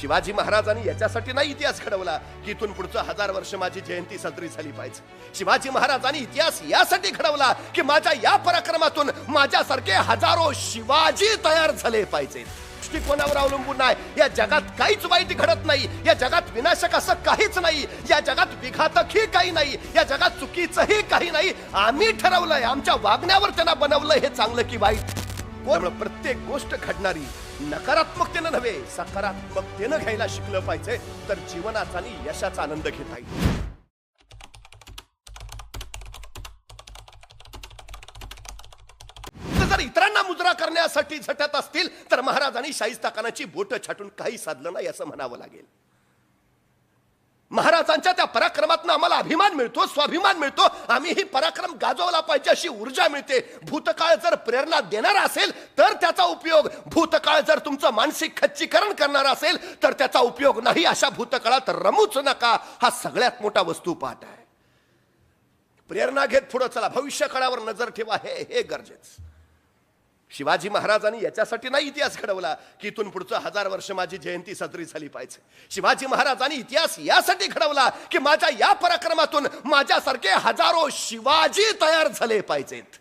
शिवाजी महाराजांनी याच्यासाठी नाही इतिहास घडवला की इथून पुढचं हजार वर्ष माझी जयंती साजरी झाली पाहिजे. शिवाजी महाराजांनी इतिहास यासाठी घडवला की माझ्या या पराक्रमातून माझ्यासारखे हजारो शिवाजी तयार झाले पाहिजे दृष्टिकोनावर अवलंबून नाही. या जगात काहीच वाईट घडत नाही. या जगात विनाशक असं काहीच नाही. या जगात विघातकही काही नाही. या जगात चुकीचंही काही नाही. आम्ही ठरवलंय. आमच्या वागण्यावर त्यांना बनवलं हे चांगलं की वाईट. त्यामुळे प्रत्येक गोष्ट घडणारी नकारात्मकतेनं नव्हे सकारात्मकतेनं घ्यायला शिकलं पाहिजे तर जीवनाचा आणि यशाचा आनंद घेता येईल. जर इतरांना मुद्रा करण्यासाठी झटत असतील तर महाराजांनी शाहिस्ताखानाची बोट छाटून काही साधलं नाही असं म्हणावं लागेल. महाराजांच्या त्या पराक्रमातून आम्हाला अभिमान मिळतो स्वाभिमान मिळतो. आम्ही ही पराक्रम गाजवला पाहिजे अशी ऊर्जा मिळते. भूतकाळ जर प्रेरणा देणारा असेल तर त्याचा उपयोग भूतकाळ जर तुमचं मानसिक खच्चीकरण करणार असेल तर त्याचा उपयोग नाही. अशा भूतकाळात रमूच नका. हा सगळ्यात मोठा वस्तुपाठ आहे. प्रेरणा घेत पुढं चला. भविष्य काळावर नजर ठेवा. हे हे गरजेचं. शिवाजी महाराजांनी याच्यासाठी नाही इतिहास घडवला की इथून पुढचं हजार वर्ष माझी जयंती साजरी झाली पाहिजे. शिवाजी महाराजांनी इतिहास यासाठी घडवला की माझ्या या पराक्रमातून माझ्यासारखे हजारो शिवाजी तयार झाले पाहिजेत.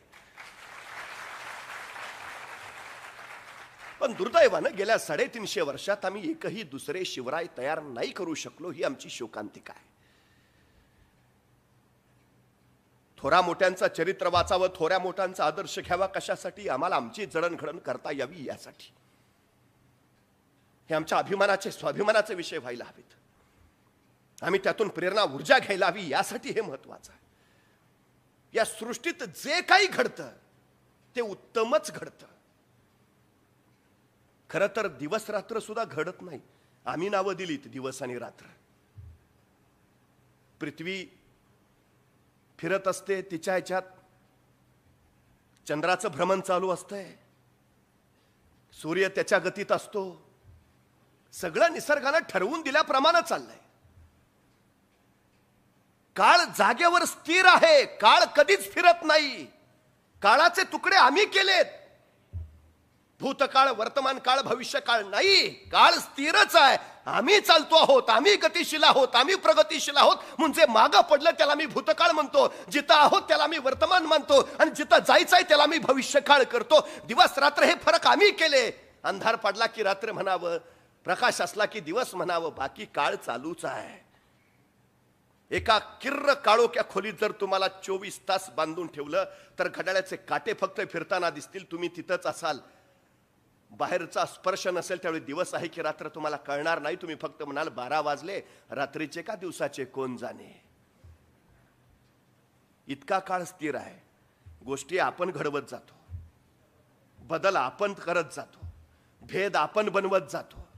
पण दुर्दैवानं गेल्या साडेतीनशे वर्षात आम्ही एकही दुसरे शिवराय तयार नाही करू शकलो ही आमची शोकांतिका आहे. थोरा मोठ्यांचं चरित्र वाचावं थोऱ्या मोठ्यांचा आदर्श घ्यावा कशासाठी? आम्हाला आमची जडणघडण करता यावी यासाठी. हे आमच्या अभिमानाचे स्वाभिमानाचे विषय व्हायला हवेत. आम्ही त्यातून प्रेरणा ऊर्जा घ्यायला हवी यासाठी हे महत्वाचं आहे. या सृष्टीत जे काही घडतं ते उत्तमच घडतं. खरं तर दिवस रात्र सुद्धा घडत नाही. आम्ही नावं दिलीत दिवस आणि रात्र. पृथ्वी फिरत असते तिच्या ह्याच्यात. चंद्राचं भ्रमण चालू असतंय. सूर्य त्याच्या गतीत असतो. सगळं निसर्गानं ठरवून दिल्याप्रमाणे चाललंय. काळ जागेवर स्थिर आहे. काळ कधीच फिरत नाही. काळाचे तुकडे आम्ही केलेत. भूतकाळ वर्तमान काळ भविष्य काळ नाही. काळ स्थिरच आहे. आम्ही चालतो आहोत आम्ही गतिशील आहोत आम्ही प्रगतिशील आहोत. म्हणजे मागं पडलं त्याला मी भूतकाळ म्हणतो जिथं आहोत त्याला मी वर्तमान मानतो आणि जिथं जायचं आहे त्याला मी भविष्यकाळ करतो. दिवस रात्र हे फरक आम्ही केले. अंधार पडला की रात्र म्हणावं प्रकाश असला की दिवस म्हणावं बाकी काळ चालूच आहे. एका किर्र काळोख्या खोलीत जर तुम्हाला चोवीस तास बांधून ठेवलं तर घड्याळ्याचे काटे फक्त फिरताना दिसतील तुम्ही तिथंच असाल. बाहेरचा स्पर्श नसेल त्यावेळी दिवस आहे की रात्र तुम्हाला कळणार नाही. तुम्ही फक्त म्हणाल बारा वाजले रात्रीचे का दिवसाचे कोण जाणे? इतका काळ स्थिर आहे. गोष्टी आपण घडवत जातो. बदल आपण करत जातो. भेद आपण बनवत जातो.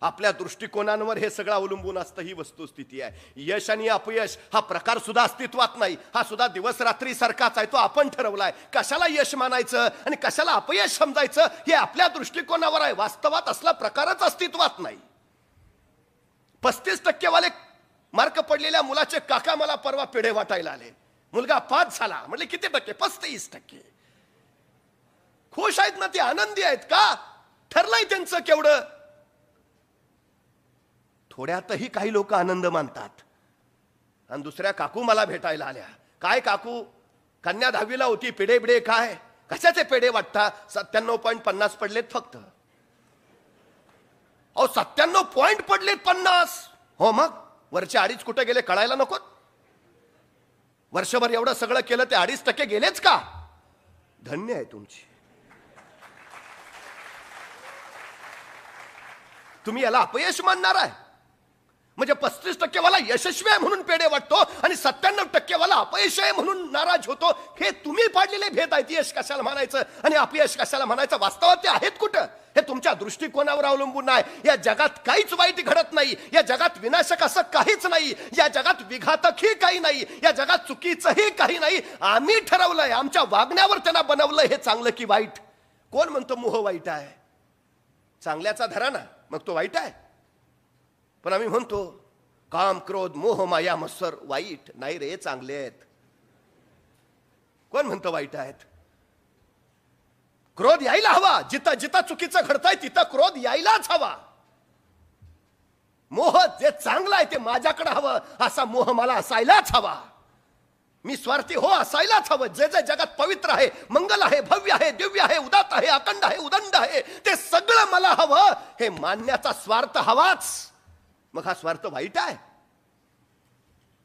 आपल्या दृष्टिकोनांवर हे सगळं अवलंबून असतं ही वस्तुस्थिती आहे. यश आणि अपयश हा प्रकार सुद्धा अस्तित्वात नाही. हा सुद्धा दिवस रात्री सारखाच आहे तो आपण ठरवलाय. कशाला यश मानायचं आणि कशाला अपयश समजायचं हे आपल्या दृष्टिकोनावर आहे. वास्तवात असला प्रकारच अस्तित्वात नाही. पस्तीस टक्केवाले मार्क पडलेल्या मुलाचे काका मला परवा पेढे वाटायला आले. मुलगा पाच झाला. म्हटले किती टक्के? पस्तीस टक्के. खुश आहेत ना ते? आनंदी आहेत का? ठरलंय त्यांचं केवढं. थोड्यातही काही लोक आनंद मानतात. आणि दुसऱ्या काकू मला भेटायला आल्या. काय काकू? कन्या दहावीला होती. पेढे बिडे काय? कशाचे पेढे वाटता? सत्त्याण्णव पॉईंट पन्नास पडलेत फक्त. अहो सत्त्याण्णव पॉईंट पडलेत पन्नास. हो मग? वरचे अडीच कुठे गेले कळायला नकोत? वर्षभर एवढं सगळं केलं ते अडीच टक्के गेलेच का? धन्य आहे तुमची. तुम्ही याला अपयश मानणार आहे. म्हणजे पस्तीस टक्केवाला यशस्वी आहे म्हणून पेढे वाटतो आणि सत्त्याण्णव टक्केवाला अपयश आहे म्हणून नाराज होतो. हे तुम्ही पाडलेले भेद आहेत यश कशाला म्हणायचं? आणि अपयश कशाला म्हणायचं? वास्तवात ते आहेत कुठं? हे तुमच्या दृष्टिकोनावर अवलंबून आहे या जगात काहीच वाईट घडत नाही. या जगात विनाशक असं काहीच नाही. या जगात विघातकही काही नाही. या जगात चुकीचंही काही नाही. आम्ही ठरवलंय आमच्या वागण्यावर त्यांना बनवलं हे चांगलं की वाईट. कोण म्हणतो मोह वाईट आहे? चांगल्याचा धरा ना. मग तो वाईट आहे. पण आम्ही म्हणतो काम क्रोध मोह माया मत्सर वाईट नाही रे चांगले आहेत. कोण म्हणतं वाईट आहेत? क्रोध यायला हवा. जिथं जिथं चुकीचं घडतंय तिथं क्रोध यायलाच हवा. मोह जे चांगलं आहे ते माझ्याकडे हवं. असा मोह मला असायलाच हवा. मी स्वार्थी हो असायलाच हवं. जे जे जगात पवित्र आहे मंगल आहे भव्य आहे दिव्य आहे उदात आहे अखंड आहे उदंड आहे ते सगळं मला हवं. हे मानण्याचा स्वार्थ हवाच. मग हा स्वार्थ वाईट आहे?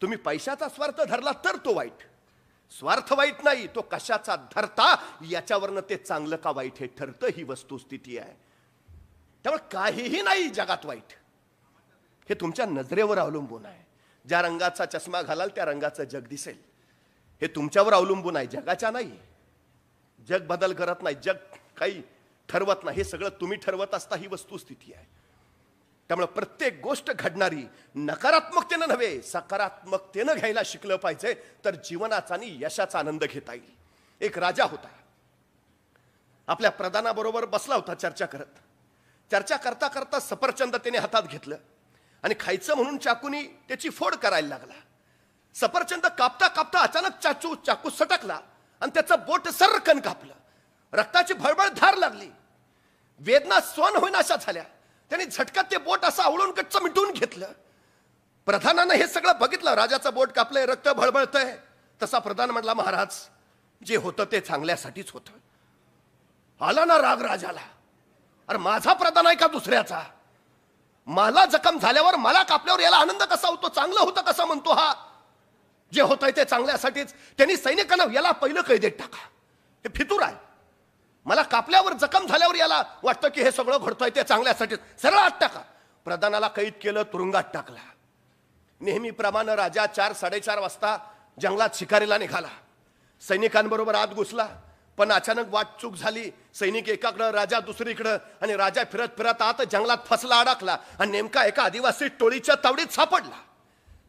तुम्ही पैशाचा स्वार्थ धरला तर तो वाईट. स्वार्थ वाईट नाही तो कशाचा धरता? याच्यावरनं ते चांगलं का वाईट हे ठरतं ही वस्तुस्थिती आहे. त्यामुळे काहीही नाही जगात वाईट. हे तुमच्या नजरेवर अवलंबून आहे. ज्या रंगाचा चष्मा घालाल त्या रंगाचं जग दिसेल. हे तुमच्यावर अवलंबून आहे जगाच्या नाही. जग बदल करत नाही जग काही ठरवत नाही हे सगळं तुम्ही ठरवत असता ही वस्तुस्थिती आहे. त्यामुळे प्रत्येक गोष्ट घडणारी नकारात्मकतेनं नव्हे सकारात्मकतेनं घ्यायला शिकलं पाहिजे तर जीवनाचा आणि यशाचा आनंद घेता येईल. एक राजा होता. आपल्या प्रधानाबरोबर बसला होता चर्चा करत. चर्चा करता करता सफरचंद त्याने हातात घेतलं आणि खायचं म्हणून चाकूनी त्याची फोड करायला लागला. सफरचंद कापता कापता अचानक चाचू चाकू सटकला आणि त्याचं बोट सर्रकन कापलं. रक्ताची भळबळ धार लागली. वेदना स्वन होईनाशा झाल्या. त्याने झटकात ते बोट असं आवळून कच्च मिटून घेतलं. प्रधानानं हे सगळं बघितलं राजाचं बोट कापलंय रक्त भळबळतंय तसा प्रधान म्हटला महाराज जे होतं ते चांगल्यासाठीच होतं. आला ना राग राजाला. अरे माझा प्रधान आहे का दुसऱ्याचा? मला जखम झाल्यावर मला कापल्यावर याला आनंद कसा होतो? चांगलं होतं कसं म्हणतो हा? जे होतंय ते चांगल्यासाठीच. त्यांनी सैनिकांना याला पहिलं कैदेत टाका. हे फितूर आहे. मला कापल्यावर जखम झाल्यावर याला वाटतं की हे सगळं घडतंय ते चांगल्यासाठी. सरळ आत टाका. प्रधानाला कैद केलं तुरुंगात टाकला. नेहमीप्रमाणे राजा चार साडेचार वाजता जंगलात शिकारीला निघाला. सैनिकांबरोबर आत घुसला. पण अचानक वाट चूक झाली. सैनिक एकाकडं राजा दुसरीकडं आणि राजा फिरत फिरत आत जंगलात फसला अडकला आणि नेमका एका आदिवासी टोळीच्या तावडीत सापडला.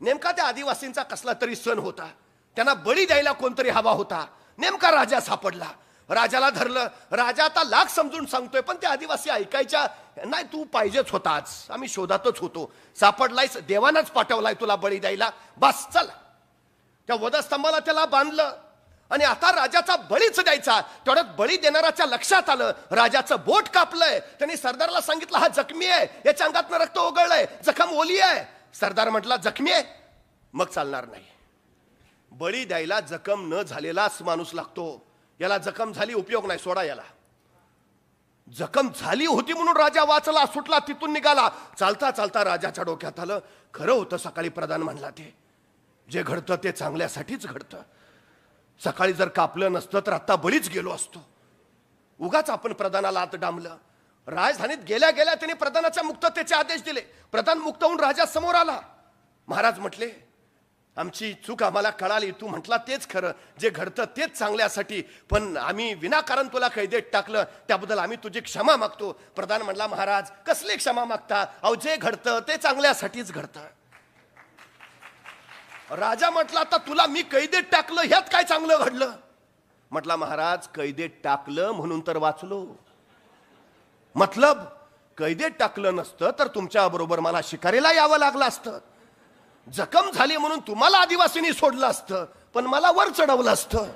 नेमका त्या आदिवासींचा कसला तरी सण होता. त्यांना बळी द्यायला कोणतरी हवा होता. नेमका राजा सापडला. राजाला धरलं. राजा आता लाख समजून सांगतोय पण ते आदिवासी ऐकायच्या नाही तू पाहिजेच होताच आम्ही शोधातच होतो. सापडलायस देवानच पाठवलाय तुला बळी द्यायला. बस चल. त्या वधस्तंभाला त्याला बांधलं. आणि आता राजाचा बळीच द्यायचा. तेवढ्यात बळी देणाराच्या लक्षात आलं. राजाचं बोट कापलंय. त्यांनी सरदारला सांगितलं हा जखमी आहे. याच्या अंगातनं रक्त ओघळलंय. जखम ओली आहे. सरदार म्हटला जखमी आहे. मग चालणार नाही. बळी द्यायला जखम न झालेलाच माणूस लागतो. याला जखम झाली उपयोग नाही सोडा याला. जखम झाली होती म्हणून राजा वाचला सुटला तिथून निघाला. चालता चालता राजाच्या डोक्यात आलं. खरं होतं सकाळी प्रधान म्हणला ते. जे घडतं ते चांगल्यासाठीच घडतं. सकाळी जर कापलं नसतं तर आता बळीच गेलो असतो. उगाच आपण प्रधानाला आत डांबलं. राजधानीत गेल्या गेल्या त्याने प्रधानाच्या मुक्ततेचे आदेश दिले. प्रधान मुक्त होऊन राजा समोर आला. महाराज म्हटले आमची चूक आम्हाला कळाली. तू म्हटला तेच खरं. जे घडतं तेच चांगल्यासाठी. पण आम्ही विनाकारण तुला कैदेत टाकलं. त्याबद्दल आम्ही तुझी क्षमा मागतो. प्रधान म्हणला महाराज कसली क्षमा मागता? अहो जे घडतं ते चांगल्यासाठीच घडतं. राजा म्हटला आता तुला मी कैदेत टाकलं ह्यात काय चांगलं घडलं? म्हटला महाराज कैदेत टाकलं म्हणून तर वाचलो. मतलब कैदेत टाकलं नसतं तर तुमच्या बरोबर मला शिकारीला यावं लागलं असतं. जखम झाली म्हणून तुम्हाला आदिवासींनी सोडलं असतं पण मला वर चढवलं असतं.